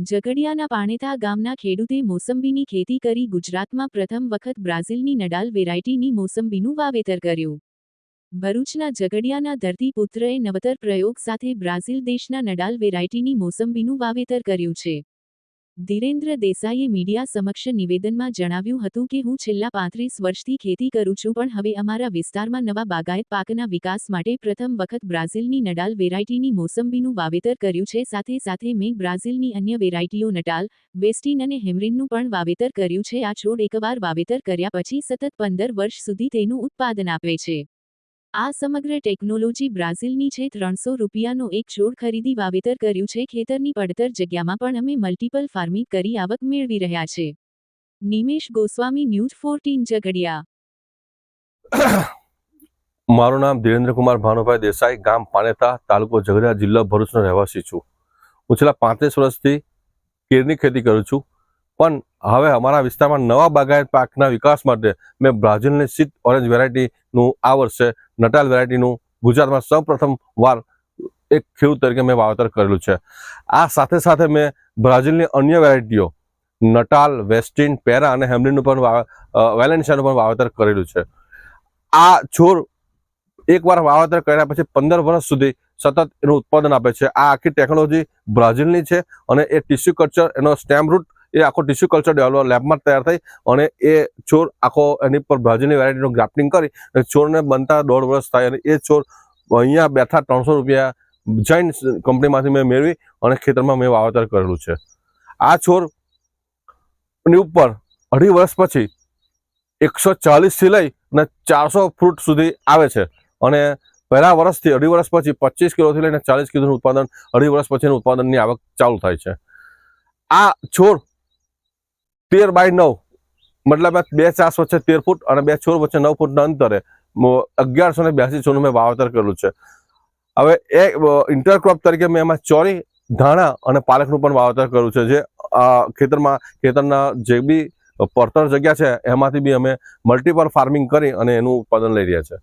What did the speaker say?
ઝઘડિયાના પાણેતા ગામના ખેડૂતે મોસંબીની ખેતી કરી ગુજરાતમાં પ્રથમ વખત બ્રાઝિલની નડાલ વેરાયટીની મોસંબીનું વાવેતર કર્યું. ભરૂચના ઝઘડિયાના ધરતીપુત્રએ નવતર પ્રયોગ સાથે બ્રાઝિલ દેશના નડાલ વેરાયટીની મોસંબીનું વાવેતર કર્યું છે. ધીરેન્દ્ર દેસાઈએ મીડિયા સમક્ષ નિવેદનમાં જણાવ્યું હતું કે, હું છેલ્લા પાંત્રીસ વર્ષથી ખેતી કરું છું, પણ હવે અમારા વિસ્તારમાં નવા બાગાયત પાકના વિકાસ માટે પ્રથમ વખત બ્રાઝિલની નડાલ વેરાયટીની મોસંબીનું વાવેતર કર્યું છે. સાથે સાથે મેં બ્રાઝિલની અન્ય વેરાયટીઓ નટાલ વેસ્ટિન અને હેમરિનનું પણ વાવેતર કર્યું છે. આ છોડ એકવાર વાવેતર કર્યા પછી સતત પંદર વર્ષ સુધી તેનું ઉત્પાદન આપે છે. આ સમગ્ર ટેકનોલોજી બ્રાઝિલની છે. ત્રણસો રૂપિયાનો એક છોડ ખરીદી વાવેતર કર્યું છે. ખેતરની પડતર જગ્યામાં પણ અમે મલ્ટિપલ ફાર્મિંગ કરી આવક મેળવી રહ્યા છે. Nimesh Goswami, news fourteen Jhagadia. મારું નામ ધીરેન્દ્રકુમાર ભાનુભાઈ દેસાઈ, ગામ પાનેતા, તાલુકો ઝઘડિયા, જિલ્લો ભરૂચનો રહેવાસી છું. હું છેલ્લા પાંત્રીસ વર્ષથી કેરની ખેતી કરું છું. પણ હવે અમારા વિસ્તારમાં નવા બાગાયત પાકના વિકાસ માટે મેં બ્રાઝિલની સીટ ઓરેન્જ વેરાયટીનું આ વર્ષે નટાલ વેરાયટીનું ગુજરાતમાં સૌપ્રથમ વાર એક ખેડૂત તરીકે મેં વાવેતર કરેલું છે. આ સાથે સાથે મેં બ્રાઝિલની અન્ય વેરાયટીઓ, નટાલ વેસ્ટિન પેરા અને હેમલિનનું પણ વેલેન્સિયાનું પણ વાવેતર કરેલું છે. આ છોડ એકવાર વાવેતર કર્યા પછી પંદર વર્ષ સુધી સતત એનું ઉત્પાદન આપે છે. આ આખી ટેકનોલોજી બ્રાઝિલની છે અને એ ટિશ્યુ કલ્ચર એનો સ્ટેમ રૂટ એ આખો ટિશ્યુ કલ્ચર ડેવલપર લેબમાં તૈયાર થઈ અને એ ચોર આખો એની પર બ્રાઝિલની વેરાયટીનું ગ્રાફ્ટિંગ કરી અને ચોરને બનતા દોઢ વર્ષ થાય અને એ ચોર અહીંયા બેઠા ત્રણસો રૂપિયા જૈન કંપનીમાંથી મેં મેળવી અને ખેતરમાં મેં વાવેતર કરેલું છે. આ છોડની ઉપર અઢી વર્ષ પછી એકસો ચાલીસથી લઈ અને ચારસો ફૂટ સુધી આવે છે. અને પહેલા વર્ષથી અઢી વર્ષ પછી પચીસ કિલોથી લઈને ચાલીસ કિલોનું ઉત્પાદન અઢી વર્ષ પછીનું ઉત્પાદનની આવક ચાલુ થાય છે. આ છોડ તેર બાય નવ. મતલબ બે ચાસ વચ્ચે તેર ફૂટ અને બે છોડ વચ્ચે નવ ફૂટના અંતરે. અગિયારસો ને બ્યાસી છોડનું મેં વાવેતર કરેલું છે. હવે એ ઇન્ટરક્રોપ તરીકે મેં એમાં ચોરી, ધાણા અને પાલકનું પણ વાવેતર કર્યું છે. જે ખેતરમાં, ખેતરના જે બી પડતર જગ્યા છે, એમાંથી બી અમે મલ્ટિપલ ફાર્મિંગ કરી અને એનું ઉત્પાદન લઈ રહ્યા છે.